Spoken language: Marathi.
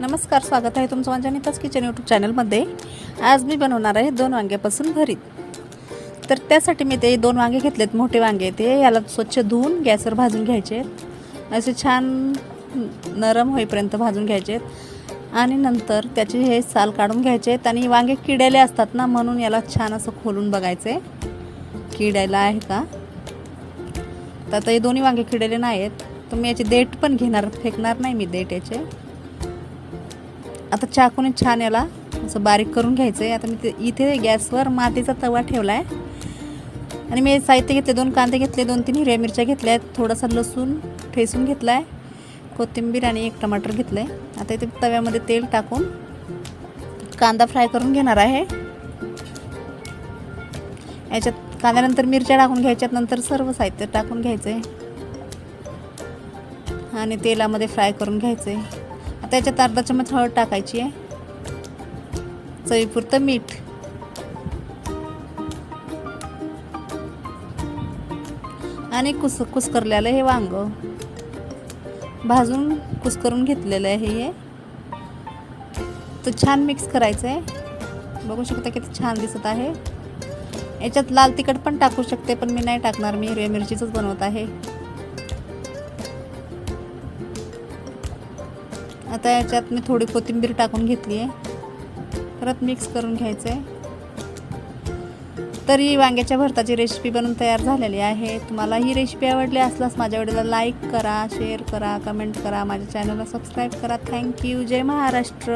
नमस्कार स्वागत आहे तुमचं माझ्या नीताच किचन यूट्यूब चॅनलमध्ये. आज मी बनवणार आहे दोन वांग्यापासून भरीत. तर त्यासाठी मी ते दोन वांगे घेतलेत मोठे वांगे ते. याला स्वच्छ धुवून गॅसवर भाजून घ्यायचे. असे छान नरम होईपर्यंत भाजून घ्यायचे. आणि नंतर त्याचे हे साल काढून घ्यायचे. आहेत आणि वांगे किडेले असतात ना म्हणून याला छान असं खोलून बघायचे. किडायला आहे का? तर आता हे दोन्ही वांगे किडेले नाही आहेत तर मी याचे देठ पण घेणार फेकणार नाही मी देठ याचे. आता चाकूने छान याला. असं बारीक करून घ्यायचं आहे आता मी ते इथे गॅसवर मातीचा तवा ठेवला आहे आणि मी साहित्य घेतले दोन कांदे घेतले दोन तीन हिरव्या मिरच्या घेतल्या आहेत थोडासा लसूण ठेसून घेतला आहे कोथिंबीर आणि एक टमाटर घेतलं आहे आता इथे तव्यामध्ये तेल टाकून कांदा फ्राय करून घेणार आहे. याच्यात कांद्यानंतर मिरच्या टाकून घ्यायच्यात नंतर सर्व साहित्य टाकून घ्यायचं आहे आणि तेलामध्ये फ्राय करून घ्यायचं आहे त्याच्यात अर्धा चमच हळद टाकायची आहे. चवीपुरतं मीठ. आणि कुस कुसकरलेलं हे वांग. भाजून कुस्करून घेतलेलं आहे हे. तो छान मिक्स करायचं आहे. बघू शकता किती छान दिसत आहे. याच्यात लाल तिखट पण टाकू शकते पण मी नाही टाकणार. मी हिरव्या मिरचीचंच बनवत आहे. आता याच्यात मी थोडी कोथिंबीर टाकून घेतली आहे. परत मिक्स करून घ्यायचं आहे तरी वांग्याच्या भरताची रेसिपी बनवून तयार झालेली आहे. तुम्हाला ही रेसिपी आवडली असल्यास माझ्या व्हिडिओला लाईक करा शेअर करा कमेंट करा. माझ्या चॅनलला सबस्क्राईब करा. Thank you Jai Maharashtra.